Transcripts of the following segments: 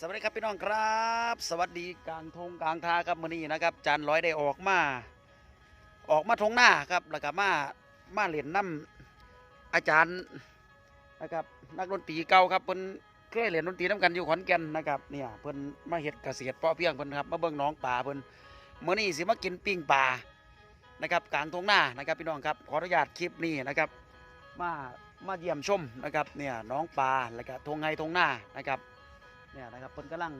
สวัสดีครับพี่น้องครับ สวัสดีกลางทงกลางทาครับมื้อนี้นะครับจานร้อยได้ออกมา ออกมาทงหน้าครับแล้วก็มามาเหรียนน้ำอาจารย์นะครับนักดนตรีเก่าครับเพิ่นเคยเหรียนดนตรีน้ำกันอยู่ขอนแก่นนะครับเนี่ยเพิ่นมาเฮ็ดเกษตรเพาะเพียงเพิ่นครับมาเบิ่งน้องป่าเพิ่นมื้อนี้สิมากินปิ้งปลานะครับกลางทงหน้านะครับพี่น้องครับขออนุญาตคลิปนี้นะครับมามาเยี่ยมชมนะครับเนี่ยน้องปลาแล้วก็ทงไงทงหน้านะครับ เนี่ยนะครับเพิ่นกำลัง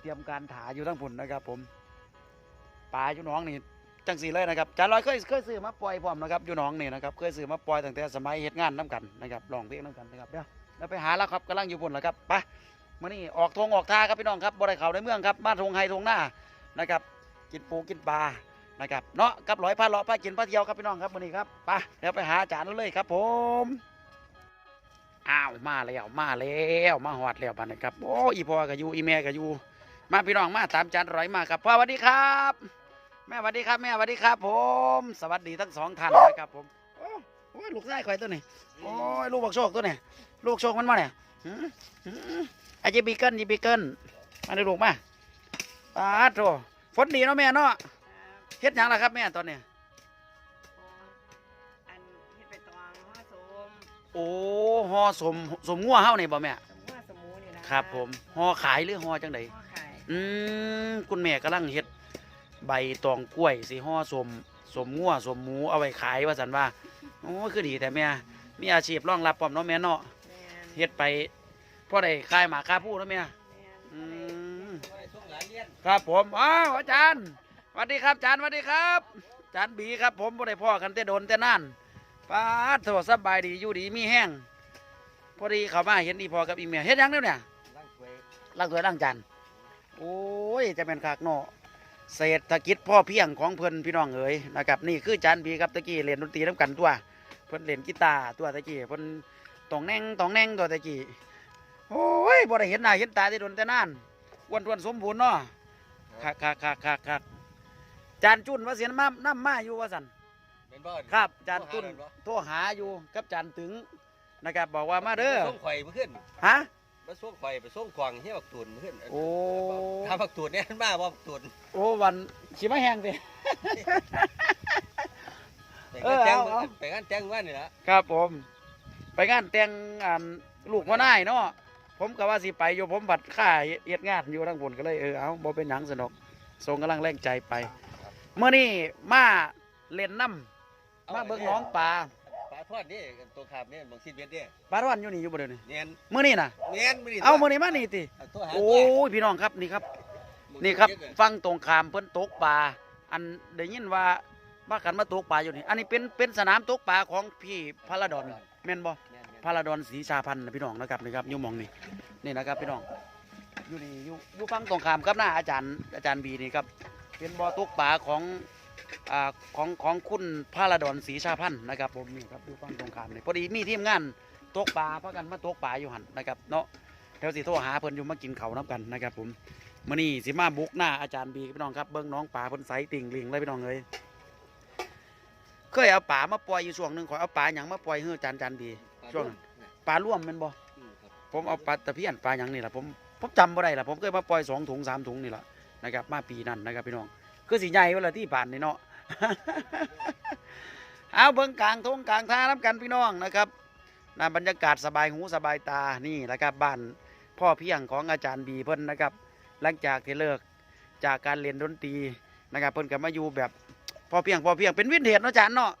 เตรียมการถาอยู่ทั้งผุนนะครับ ผมปลาอยู่หน้องนี่จังสีเลยนะครับจานลอยเคยเคยซื้อมาปล่อยพร้อมนะครับอยู่หน้องนี่นะครับเคยซื้อมาปล่อยตั้งแต่สมัยเฮ็ดงานน้กันนะครับลองเพลงน้กันนะครับเดี๋ยวเราไปหาแล้วครับกำลังอยู่พุ่นแล้วครับไปมื่อนี้ออกทงออกท่าครับพี่น้องครับบ่ได้เขาในเมืองครับมาทงไฮทงหน้านะครับ กินปูกินปลานะครับเนาะกับร้อยพาเลาะพากินพาเที่ยวครับพี่น้องครับมื่อนี้ครับไปเดี๋ยวไปหาอาจารย์เลยครับ ผม อ้าวมาแล้วมาแล้วมาหอดแล้วบัดนะครับโอ้อีพ่อก็อยู่อีแม่ก็อยู่มาพี่น้องมาตามจานร้อยมาครับพ่อสวัสดีครับ แม่สวัสดีครับ แม่สวัสดีครับ ผม สวัสดีทั้งสองท่านนะครับผมโอ้โอ้ยลูกชายข่อยตัวนี้โอ้ยลูกบักโชคตัวนี้ลูกโชคมันมาเนี่ยหืมหืมอาจีบีเกิลจีบีเกิลมาดูลูกมาปาดโถฝนดีเนาะแม่เนาะเฮ็ดหยังล่ะครับแม่ตอนเนี้ยอัน โอ้ห่อสมสมงัวเฮานี่บ่แม่สมหัวสมูนี่นะครับ ผมห่อขายหรือห่อจังไดห่อไข่อืมคุณแม่กำลังเฮ็ดใบตองกล้วยสีห่อสมสมงัวสมหมูเอาไว้ขายว่าสันว่าโอ้คือดีแต่แม่มีอาชีพรองรับพร้อมเนาะแม่เนาะแม่นเฮ็ดไปพอได้ขายหมากคาผู้เนาะแม่แม่นอืมบ่ได้ส่งหลานเรียนครับผมอ้าวอาจารย์สวัสดีครับอาจารย์สวัสดีครับอาจารย์บีครับผมบ่ได้พ่อกันแต่โดนแต่นาน ป้าดโทสบายดีอยู่ดีมีแห้งพอดีเขามาเห็นอีพอกับอีแม่เฮ็ดยังเด้อเนี่ยล้างถ้วยล้างถ้วยล้างจานโอ้ยจะเป็นคักเนาะเศรษฐกิจพ่อเพียงของเพิ่อนพี่น้องเอ๋ยนะครับนี่คือจานบีครับตะกี้เล่นดนตรีน้ำกันตัว เพิ่อนเล่นกีตาร์ตัวตะกี้เพิ่อนตองแนงตองแนงตัวตะกี้โอ้ยบ่ได้เห็นหน้าเห็นตาที่โดนแต่นานอ้วนทวนสมบูรณ์เนาะคักคักคักคักคักจานจุนว่าเสียนมาน้ำมาอยู่ว่าสัน เป็นบ่ครับจานตุนโทรหาเลยบ่โทรหาอยู่กับจานถึงนะครับบอกว่ามาเด้อส่งข่อยมาขึ้นฮะมาส่งข่อยไปส่งควางเฮียบักตูนมาขึ้นโอ้ถ้าบักตูนเนี่ยมาว่าบักตูนโอ้วันชิมาแห้งสิไปเอองานแจ้งเอาเอาไปงานแจ้งว่านี่ละครับผม ไปงานแต่งอ่านลูกพ่อนายเนาะผมก็ว่าสิไปอยู่ผมบัดค่าเฮ็ดงานอยู่ทั้งบนก็เลยเออเอาบ่เป็นหยังสนุกทรงกำลังแรงใจไปเมื่อนี้มาเล่นน้ำ มาเบิ่งน้องปลาปลาทอดนี่ตัวขาบนี่บางซีเบ็ดนี่ปลาทอนอยู่นี่อยู่บ่เดี๋ยวนี้เนียนเมื่อนี้น่ะเนียนมื้อนี้เอาเมื่อนี้มานี่ติเอาตัวหาโอ้ตัวยพี่น้องครับนี่ครับมึงนี่ครับเก็เลยฟังตรงขามเพิ่นตกปลาอันได้ยินว่าว่ากันมาตกปลาอยู่นี่อันนี้เป็นเป็นสนามตกปลาของพี่พระดอนแม่นบ่แม่นๆพาราดอนศรีชาพันธ์นะพี่น้องนะครับนี่ครับอยู่หมองนี่นี่นะครับพี่น้องอยู่นี่อยู่อยู่ฝั่งตรงข้ามกับหน้าอาจารย์อาจารย์บีนี่ครับเป็นบ่อตกปลาของอ่า ของของคุณพาราดอนศรีชาพันธ์นะครับผมนี่ครับอยู่ฝั่งตรงข้ามนี่พอดีมีทีมงานตกปลาพากันมาตกปลาอยู่หันนะครับเนาะเดี๋ยวสิโทรหาเพิ่นอยู่มากินเขาวน้ำกันนะครับผมมื้อนี้สิมาบุกหน้าอาจารย์บีพี่น้องครับเบิ่งน้องปลาเพิ่นใสติ่งลิงเลยพี่น้องเอ้ยเคยเอาปลามาปล่อยอยู่ช่วงหนึงขอยเอาปลาหยังมาปล่อยเฮืออาจารย์อาจารย์บีช่วงนั้นปลาร่วมแมันบ่อืมครับผมเอาปลาตะเพียนปลาหยังนี่แหละผมผมจำบ่ได้ละผมเคยมาปล่อยสองถุงสามถุงนี่แหละนะครับมาปีนั้นนะครับพี่น้อง คือสีใหญ่เวลาที่ผ่านนี่เนาะเอาเบิ้งกลางทงกลางท่าน้ำกันพี่น้องนะครับน่าบรรยากาศสบายหูสบายตานี่แหละครับบ้านพ่อเพียงของอาจารย์บีเพิ่นนะครับ หลังจากที่เลิกจากการเรียนดนตรีนะครับเพิ่นก็มาอยู่แบบพ่อเพียงพ่อเพียงเป็นวินเทจเนาะอาจารย์เนาะ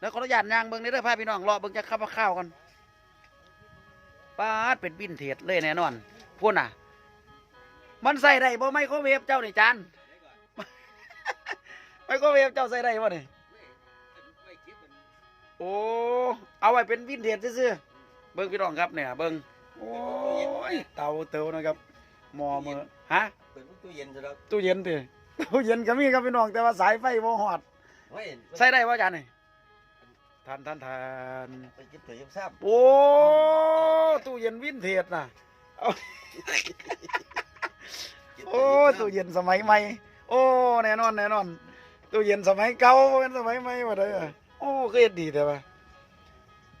แล้วขออนุญาตย่างเบิ้งในเด้องพาพี่น้องรอเบิ้งจะข้าวข้าวกันป้าดเป็นวินเทจเลยแน่นอนพูดน่ะ มันใส่ได้บ่ไมโครเวฟเจ้านี่จาน ไมโครเวฟเจ้าใส่ได้บ่นี่โอ้เอาไว้เป็นวินเทจซื่อๆเบิ่งพี่น้องครับเนี่ยเบิ่งโอ้ยเตาเตานะครับหมอมือฮะเปิดตู้เย็นซะแล้วตู้เย็นติตู้เย็นก็มีครับพี่น้องแต่ว่าสายไฟบ่ฮอดเฮ้ยใส่ได้บ่จานนี่ทานทานทานไปจิบตัวยิบซับโอ้ตู้เย็นวินเทจน่ะโอ้ตู้เย็นสมัยใหม่โอ้แน่นอนแน่นอน ตู้เย็นสมัยเก่าเป็นสมัยใหม่ว่าได้อโอ้ก็เฮ็ดดีแต่ว่า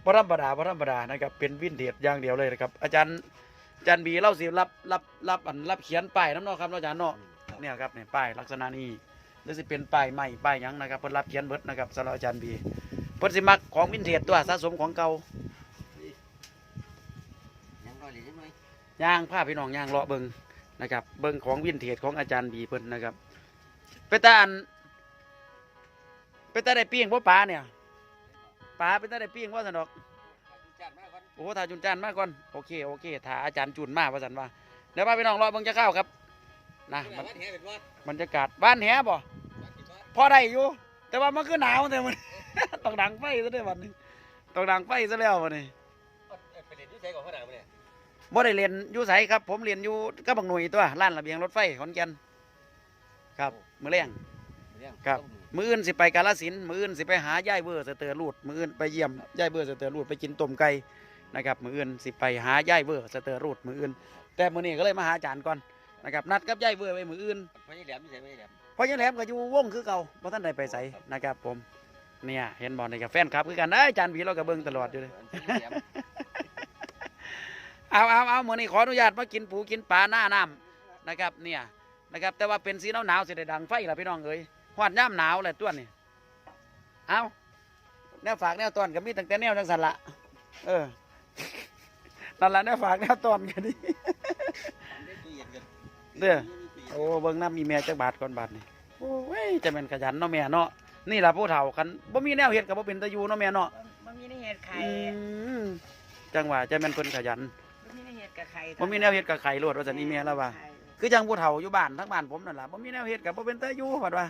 บ่ธรรมดาบ่ธรรมดานะครับ เป็นวินเทจอย่างเดียวเลยนะครับ อาจารย์อาจารย์บีเล่าสิรับรับรับอันรับเขียนป้ายน้ำนาะครับอาจารย์เนาะเนี่ยครับเนี่ยป้ายลักษณะนี้หรือสิเป็นป้ายใหม่ป้ายยังนะครับเพิ่นรับเขียนเบิดนะครับสำหรับอาจารย์บีเพิ่นสิมักของวินเทจตัวสะสมของเก่ายังรอเลยใช่ไหมย่างผ้าพี่น้องย่างเลาะเบิงนะครับ เบิงของวินเทจของอาจารย์บีเพิ่นนะครับเป็นตาอัน เป็นตาได้ปิ้งพ่ปลาเนี่ยปลาเป็นตาได้ปิ้งว่าสนอกจัดมากก่อนโอ้ถ่าจุนจานมาก่อนโอเคโอเคถ่าอาจารย์จุนมาว่าสันว่าเดี๋ยวพาพี่น้องเลาะเบิงจะเข้าวครับนะวัดแห่เป็นวัดบรรยากาศบ้านแหบ่วัดเป็นวัดพอได้อยู่ แต่ว่ามันคือหนาวแต่มันต้องดังไฟซะด้วยวันนี้ต้องดังไฟซะแล้ววันนี้ไปเรียนที่ใช้ของขนาดเนี่ยบ่ได้เรียนอยู่ไสครับ ผมเรียนอยู่กับบักหน่วยตัวร้านระเบียงรถไฟขอนแก่นครับมื้อแรงครับ มื้ออื่นสิไปกาฬสินธุ์มื้ออื่นสิไปหายายเบอร์สเตอร์รูดมื้ออื่นไปเยี่ยมยายเบอร์สเตอร์รูดไปกินต้มไก่นะครับมื้ออื่นสิไปหายายเบอร์สเตอร์รูดมื้ออื่น แต่มื้อนี้ก็เลยมาหาอาจารย์ก่อนนะครับนัดกับยายเบอร์ไว้มื้ออื่นไม่ใช่แหลมไม่ใช่ไม่ใช่แหลมเพราะยังแหลมก็อยู่วงคือเก่าเพราะท่านได้ไปใสนะครับผมเนี่ยเห็นบอลในกับแฟนครับคือกันได้ยอาจารย์ผีเราก็เบิ่งตลอดอยู่เลยเอาเอาเอามื้อนี้ขออนุญาตมากินปูกินปลาหน้าน้ำนะครับเนี่ยนะครับแต่ว่าเป็นสีหนาวหนาวๆสิได้ดังไฟล่ะพี่น้องเอ้ย ฮอดย่ำหนาวแหละตัวนี่เอาแนวฝากแนวตอนก็มีตั้งแต่แนวจังสันละเออนั่นละแนวฝากแนวตอนกันนี่เด้อโอ้เบิ่งน้ำมีแม่จักบาทก่อนบาทนี่โอ้ยจะเป็นขยันเนาะแม่เนาะนี่ล่ะผู้เฒ่าคันบ่มีแนวเฮ็ดก็บ่เป็นตะอยู่เนาะแม่เนาะมันมีในเห็ดไข่อืมจังหว่าจะแม่นเพิ่นขยันมันมีในเห็ดกับไข่บ่มีแนวเฮ็ดกับไข่โลดว่าซั่นนี่แม่แล้วว่า คือจังผู้เฒ่าอยู่บ้านทั้งบ้านผมนั่นล่ะบ่มีแนวเฮ็ดก็บ่เป็นตะอยู่บัดว่า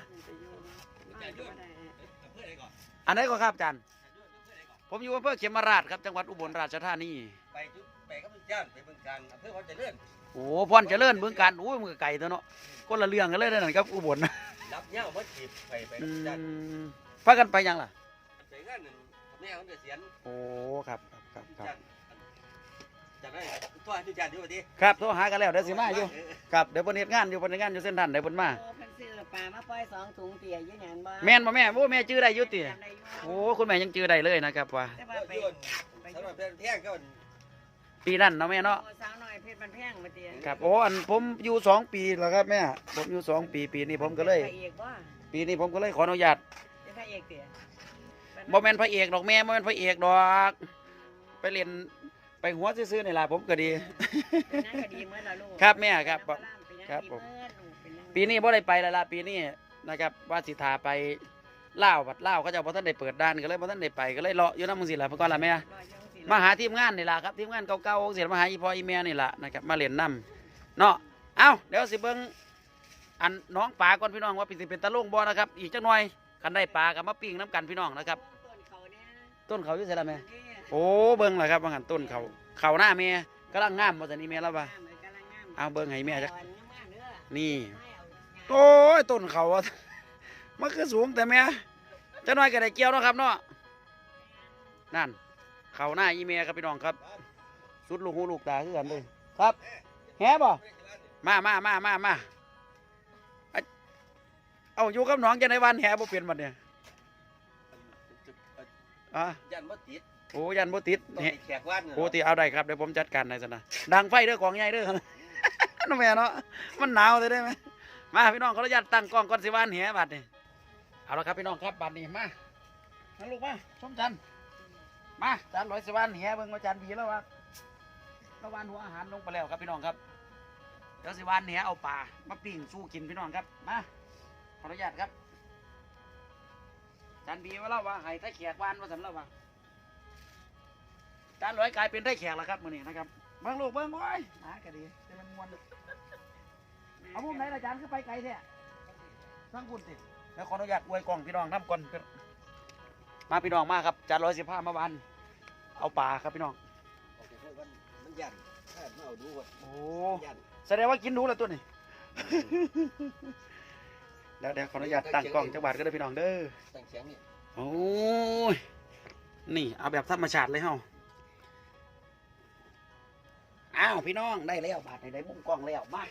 อันไหนก็ครับอาจารย์ผมอยู่อำเภอเขมราชครับจังหวัดอุบลราชธานีไปจุดไปกับทุกย่านไปเมืองการอำเภอเขาจะเลื่อนโอ้พรเจริญเมืองการโอ้ยมันก็ไกลตัวเนาะคนละเรื่องกันเลยเด้อนั่นครับอุบลนะรับเงี้ยมาจีบไปไปอืจัดมพากันไปยังล่ะไปงานหนึ่งแม่เขาจะเสียนโอ้ครับครับครับค จัรับดจัดได้ทั่วทุกย่านอยู่ดีครับโทรหากันแล้วเดี๋ยวสิมาอยู่ครับเดี๋ยวเพิ่นเฮ็ดงานอยู่เพิ่นเฮ็ดงานอยู่เส้นทันเดี๋ยวเพิ่นมาโอ้เพิ่นซื้อปลามาปล่อยสองถุงเตี๋ยอยืนยันบ่แม่นบ่แม่โอ้แม่ชื่อได้อยู่ติจำได้อยู่โอ้คุณแม่ยังชื่อได้เลยนะครับว่าแต่ก็ว่าไปยุ่นไปสำหรับเพื่อนเที่ยงก็ปีนั้นเนาะแม่เนาะโอ้สาวน้อยเพชรมันแพงมาเตี๋ยครับโอ้อันผมอยู่สองปีแล้วครับแม่ผมอยู่สองปีปีนี้ผมก็เลย พระเอกบ่ปีนี้ผมก็เลยขออนุญาตเป็นพระเอกเตี๋ยบ่แม่นพระเอกดอกแม่บ่แม่นพระเอกดอก ไปเรียน ไปหัวซื่อๆนี่ล่ะผมก็ดี เป็นนางคดีเมื่อละลูกครับแม่ครับเป็นนางครับผมเมื่อลูกเป็นนางปีนี้บ่ได้ไปแล้วล่ะปีนี้นะครับว่าสิทาไปลาวบัดลาวเขาเจ้าบ่ทันได้เปิดด้านก็เลยบ่ทันได้ไปก็เลยเลาะอยู่นำจังซี่ล่ะเพิ่นก่อนล่ะแม่รอยังสิมาหาทีมงานนี่ล่ะครับทีมงานเก่าๆเสียมาหาอีพ่ออีแม่นี่ล่ะนะครับมาเล่นน้ำเนาะเอ้าเดี๋ยวสิเบิ่งอันน้องปลาก่อนพี่น้องว่าสิเป็นตะลุงบ่นะครับอีกจักหน่อยคันได้ปลาก็มาปิ้งน้ำกันพี่น้องนะครับ ต้นเขาเนี่ยต้นเขาอยู่ไสล่ะแม่ นี่ โอ้เบิ่งล่ะครับว่าหันต้นเขาเขาหน้าแม่กำลังงามว่าซั่นนี่แม่แล้วว่างามเลยกำลังงามเอาเบิ่งให้แม่จักอ่อนงามๆเด้อนี่ไม่เอางามโอ้ยต้นเขาอะมันคือสูงแต่แม่จักหน่อยก็ได้เกี่ยวเนาะครับเนาะนั่น เขาหน้าอีแม่ครับพี่น้องครับ สุดลูกหูลูกตาคือกันเลยครับแฮบ่มามามามามาอะเอาอยู่กับน้องจะในวันแฮบ่เปลี่ยนบัดเนี่ยอะยันว่าติด โอ้ยันบ่ติดต้องแฮมีแขกว่านโอ้ติเอาได้ครับเดี๋ยวผมจัดการให้ซะนะดังไฟเด้อของใหญ่เด้อ น้องแม่เนาะมันหนาวเลยได้ไหมมาพี่น้องขออนุญาตตั้งกล้องก่อนสิวันแหบัดนี่เอาละครับพี่น้องครับบัดนี้มามาลูกมาชมจันทร์มาจานร้อยสิวันแหเบิ่งว่าจานบีแล้วว่าระวานหัวอาหารลงไปแล้วครับพี่น้องครับเดี๋ยวสิวานเหนียเอาปลามาปิ้งสู้กินพี่น้องครับมาขออนุญาตครับจานบีว่าเล่าว่าให้ไท้แขกวานว่าสำเล่าว่า จานร้อยกลายเป็นไท้แขกแล้วครับมื้อนี้นะครับเบิ่งลูกเบิ่งโอ้ยหาก็ดีจะมันมวนเอามุมไหนล่ะจานคือไปไกลแท้ทั้งคุณสิแล้วขออนุญาตอวยกล้องพี่น้องน้ำก่อนมาพี่น้องมาครับจานร้อยสิบห้ามาบานเอาปลาครับพี่น้องมันยันถ้าไม่เอาดูว่าโอ้ยันแสดงว่ากินรู้แล้วตัวนี้เดี๋ยวเดี๋ยวขออนุญาตตั้งกล้องจังหวัดก็ได้พี่น้องเด้อตั้งเสียงนี่โอ้ยนี่เอาแบบธรรมชาติเลยเฮา อ้าวพี่น้องได้แล้วบาทในได้มุมกล้องแล้วมา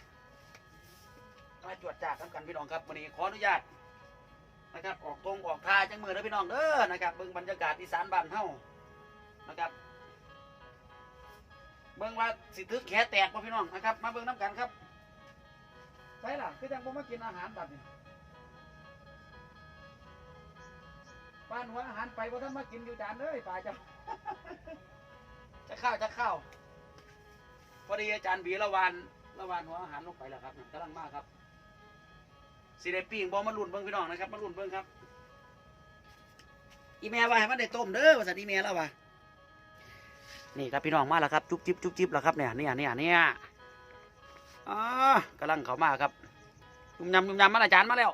มาจวดจ่าทำกันพี่น้องครับวันนี้ขออนุญาตนะครับออกตรงออกทาจังมือนะพี่น้องเด้อนะครับเบิ่งบรรยากาศอีสานบ้านเฮานะครับเบิ่งว่าสิทึกแขแตกบ่พี่น้องนะครับ มาเบิ่งน้ำกันครับใช่ล่ะคือจังบ่มากินอาหารบัดนี้บ้านหัวอาหารไปบ่ทันมากินอยู่จานเลยป่าจ้ะจะข้าวจะข้าว พอดีอาจารย์บีละวานละวานหัวอาหารลงไปแล้วครับนั่นกำลังมาครับสิได้ปิ้งบ่มาลุ่นเบิ่งพี่น้องนะครับมาลุ่นเบิ่งครับ อีแม่ว่าให้มันได้ต้มเด้อว่าสันอีแม่แล้วว่านี่ครับพี่น้องมาแล้วครับ จุ๊บจิ๊บจุ๊บจิ๊บแล้วครับเนี่ยเนี่ยเนี่ยเนี่ยอ๋อกำลังเข้ามาครับยุ่มยำยุ่มยำมาอาจารย์มาแล้ว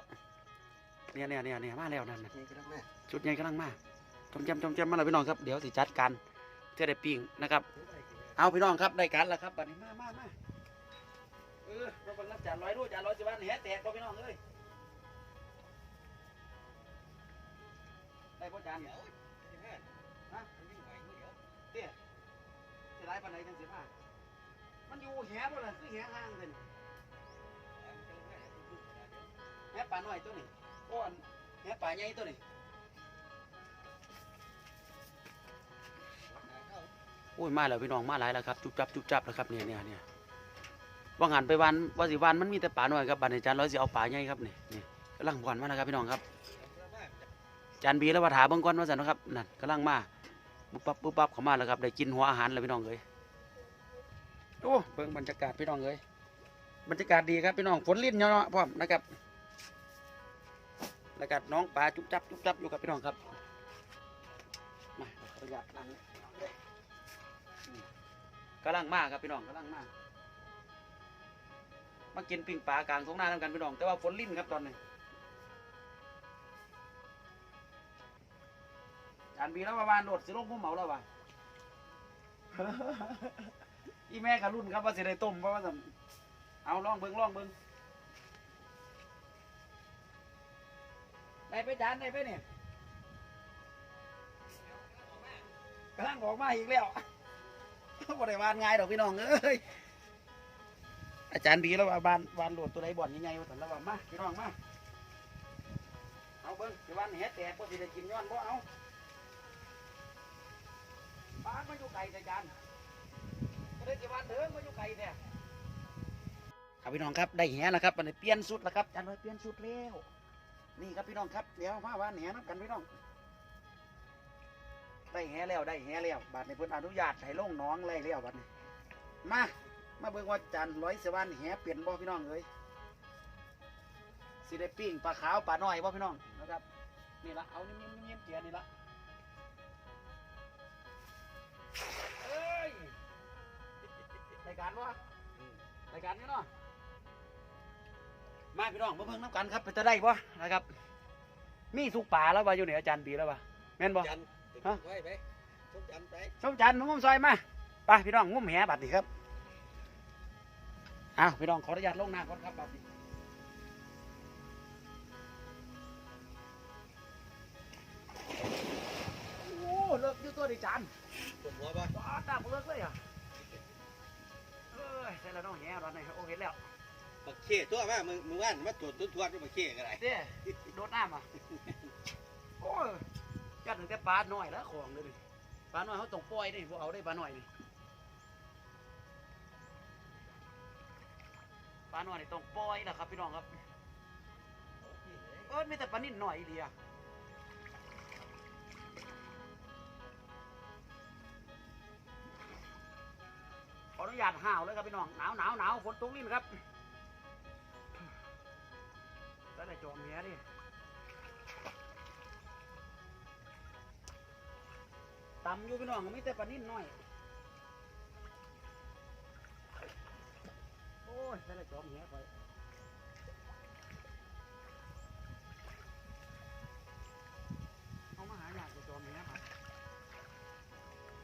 เนี่ยเนี่ยเนี่ยเนี่ยมาแล้วนั่นน่ะนี่ก็ได้แม่ชุดใหญ่กำลังมาจมจำจมจำมาแล้วพี่น้องครับเดี๋ยวสิจัดการเพื่อได้ปิ้งนะครับ เอาพี่น้องครับได้การแล้วครับบัดนี้มามามาเออเราเป็นรับจานร้อยรูจานร้อยสิบวันแหแตกบ่พี่น้องเอ้ยได้พ่จานเดี๋ยวแม่ฮะมันวิ่งไหวเดี๋ยวเตี้ยสิร้ายปานใดจังสิมามันอยู่แหบ่ล่ะคือแหห่างเลยนี่แหป่าน้อยตัวนี้ก้อนแหป่าใหญ่ตัวนี้ โอ้ยมาแล้วพี่น้องมาหลายแล้วครับจุบจับจุบจับแล้วครับเนี่ยเนี่ยเนี่ยว่างานไปวันว่าสิวันมันมีแต่ป่าน้อยครับบันี้จานร้อยสิเอาป่าใหญ่ครับนี่นี่กำลังผ่อนมาแล้วครับพี่น้องครับจานบีแล้วว่าถาเบิ่งก่อนว่าสันนะครับนั่นกำลังมาปุ๊บปั๊บปุ๊บปั๊บเข้ามาแล้วครับได้กินหัวอาหารแล้วพี่น้องเอ้ยโอ้เบิ่งบรรยากาศพี่น้องเอ้ยบรรยากาศดีครับพี่น้องฝนลิ้นเนาะพร้อมนะครับแล้วก็น้องปลาจุ๊บจับจุ๊บจับอยู่กับพี่น้องครับมาขออนุญาตนั่ง กำลังมากครับพี่น้องกำลังมากมากินปิ้งปลากลางท้องนาทำกันพี่น้อง แต่ว่าฝนลิ้นครับตอนนี้จานบีแล้วว่าบ้านโดดสิลงพุ่มเหมาแล้วว่ะอีแม่กับรุ่นครับว่าสิได้ต้มเพราะว่าเอาลองเบิ่งลองเบิ่งได้ไปจานได้ไปเนี่ยกำลังออกมาอีกแล้ว บ่ได้วานง่ายดอกพี่น้องเอ้ยอาจารย์บีแล้วว่าบานวานโหลดตัวใดบ่อนยังไงว่าสันแล้วว่ามาพี่น้องมาเอาเบิ่งสิวานเฮ็ดแตกบ่สิได้กินย้อนบ่เอาบ้านมาอยู่ไกลแต่จันก็ได้กี่วันเถิงมาอยู่ไกลแท้ครับพี่น้องครับได้แหนะครับมันเปลี่ยนสุดแล้วครับจันไว้เปลี่ยนสุดแล้วนี่ครับพี่น้องครับเดี๋ยวมาว่าแหนับกันพี่น้อง ได้แหแล้วได้แหแล้วบาทในเพิ่นอนุญาตให้ลงน้องเลยแล้วบัดนี้มามาเบิ่งว่าจันร้อยเสวรรค์แหเปลี่ยนบ่พี่น้องเอ้ยสิได้ปิ้งปลาขาวปลาน้อยบ่พี่น้องนะครับนี่ละเอานิ่มๆๆๆเจียนี่ละเอ้ยรายการวะรายการนี่เนาะมาพี่น้องมาเพิ่งน้ำกันครับไปจะได้ปะนะครับ มีสุกป่าแล้ววะอยู่เนี่ยอาจารย์บีแล้ววะแม่นบ่ ฮะ ไว้ไปต้มจันไปส้มจันทร์งุ้มซอยมาไปพี่น้องงุ้มแหบัดนี้ครับอ้าวพี่น้องขออนุญาตลงน้ำก่อนครับบัดนี้โอ้เลิกอยู่ตัวดิจานปวดหัวป่ะว้าตาเลิกเลยอะเอ้ยใช่แล้วน้องแหร้อนไหนโอ้เห็นแล้วบักเขี้ตัวมามือมือว่านมาตรวจตัวทวดด้วยบักเขี้กันไรเด้โดดน้ำอะโอ้ย ยัดถึงแต่ปลาหน่อยแล้วของเลยนี่ปลาหน่อยเขาต้องปล่อยนี่พวกเอาได้ปลาหน่อยนี่ปลาหน่อยนี่ต้องปล่อยนะครับพี่น้องครับเออไมีแต่ปลานิ่นหน่อยเดียขออนุญาตห้าวเลยครับพี่น้องหนาวหนาวหนาวฝนตกลิ้นะครับแล้วแต่จอมเนี้ยดิ ตำอยู่พี่น้องมีแต่ปลานิ่นน้อย โอ้ยแต่ละจอมเหี้ยไปเอามาหาอยากจะจอมเหี้ยครับ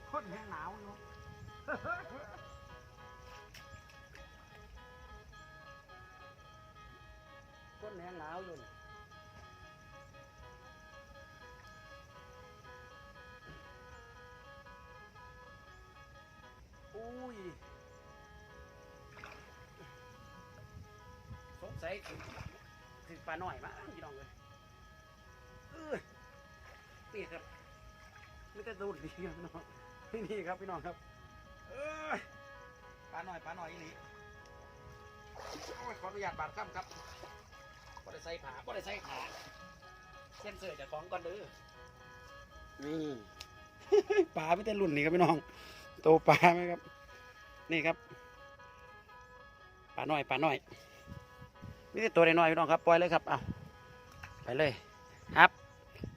โคตรแห้งหนาวอยู่โคตรแหงหนาวอยู่ อุ้ย สงสัยสิสิปลาหน่อยมาพี่น้องเลยเออนี่ครับไม่แต่ดูดดีครับพี่น้องนี่ครับพี่น้องครับ เออปลาหน่อยปลาหน่อยอีหลีโอ้ยขออนุญาตบาดข้ามครับบ่ได้ใส่ผ้าบ่ได้ใส่ขาเส้นเสือจากของก่อนเด้อนี่ปลาไม่แต่รุ่นนี่ครับพี่น้อง โตปลาไหมครับ นี่ครับปลาหน่อยปลาหน่อยนี่ต่ตัวน้อยๆพี่น้องครับปล่อยเลยครับเอาไปเลยครับ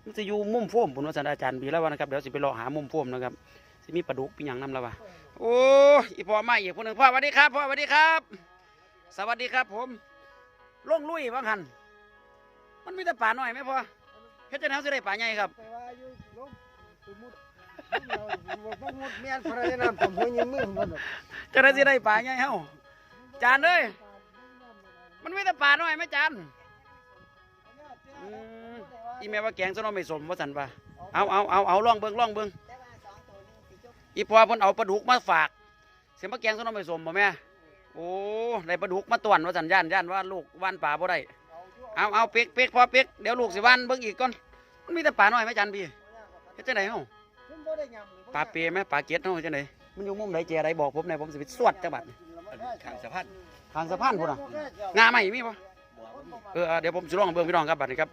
มันจะอยู่มุมโฟมผมว่าสันอาจารย์บีแล้ววานะครับเดี๋ยวสิไปรอหามุมโฟมนะครับสิมีปลาดุกปีหยังน้ำแล้ววะโอ้ยอีพ่อมาอีกคนหนึ่งพ่อสวัสดีครับพ่อสวัสดีครับ สวัสดีครับ ผมล่งลุยบ้างหันมันมีแต่ป่าน้อยไหมพ่อเฮ็ดจะแนวสิได้ป่าใหญ่ครับ บ่งสมมุติเราบ่มุดเมียนพระนามผมหัวยิงมือมันดอกจะได้สิได้ป่าใหญ่เฮาจานเอ้ยมันมีแต่ป่าน้อยไหมจานอืมอีแม่ว่าแกงซะน้องไม่สมว่าสันปะเอาเอาเอาเอาล่องเบิ่งล่องเบิ่งแต่ว่าสองตัวนึงสิจุกอีพ่อเพิ่นเอาปลาดุกมาฝาก เสียมาแกงซะน้องไม่สมบ่แม่โอ้ได้ปลาดุกมาตวนว่าสันย่านย่านว่าลูกว่านป่าบ่ได้เอาเอาเป๊กเป๊กพอเป๊กเดี๋ยวลูกสิว่านเบิ่งอีกก่อนมันมีแต่ป่าน้อยไหมจานพี่เฮ็ดจังไดเฮา บ่ได้ยำเลยปลาเปไหมปลาเก็ดเฮาจังไดมันอยู่มุมไหนเจใดบอกผมหน่อยผมสิไปสวดจังบัดนี่ข้างสะพานทางสะพานพุ่นน่ะงาใหม่มีบ่บ่เออเดี๋ยวผมสิลองเบิ่งพี่น้องครับบัดนี้ครับ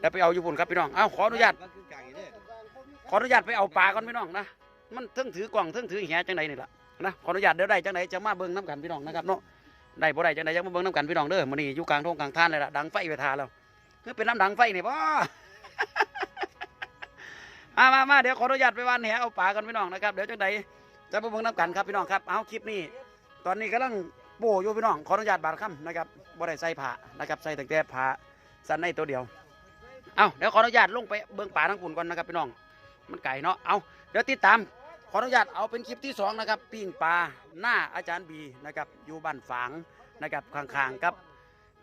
เดี๋ยวไปเอาอยู่พุ่นครับพี่น้องเอาขออนุญาตมันคือกลางอีเด้อขออนุญาตไปเอาปลาก่อนพี่น้องนะมันเทิงถือกล่องเทิงถือแหจังไดนี่ล่ะนะขออนุญาตเดี๋ยวได้จังไดจะมาเบิ่งน้ำกันพี่น้องนะครับเนาะได้บ่ได้จังไดจะมาเบิ่งน้ำกันพี่น้องเด้อมื้อนี้อยู่กลางทงกลางท่านเลยล่ะดังไฟไปทาแล้วคือเป็นน้ำดังไฟนี่บ่ มามามาเดี๋ยวขออนุญาตไปวานแหเอาปลากันพี่น้องนะครับเดี๋ยวจังไดจะมาเบิ่งน้ำกันครับพี่น้องครับเอาคลิปนี้ ตอนนี้กำลังโบอยู่พี่น้องขออนุญาตบาดคำนะครับบ่ได้ใส่ผ้านะครับใส่แต่แต่ผ้าสั้นในตัวเดียวเอาเดี๋ยวขออนุญาตลงไปเบิ่งป่าทั้งปุ่นก่อนนะครับพี่น้อง มันไก่เนาะเอาเดี๋ยวติดตามขออนุญาตเอาเป็นคลิปที่สองนะครับปิ้งปลาหน้าอาจารย์บีนะครับอยู่บ้านฝางนะครับข้างๆกับ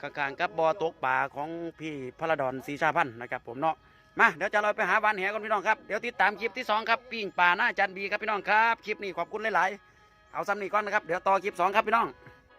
ข้างๆกับบ่อตกปลาของพี่พระดอนศรีชาพันธ์นะครับผมเนาะ มาเดี๋ยวจะลอยไปหาบ้านแหกันพี่น้องครับเดี๋ยวติดตามคลิปที่สองครับปิ้งป่าหน้าจันบีครับพี่น้องครับคลิปนี้ขอบคุณหลายๆเอาซ้ำนี่ก่อนนะครับเดี๋ยวต่อคลิปสองครับพี่น้อง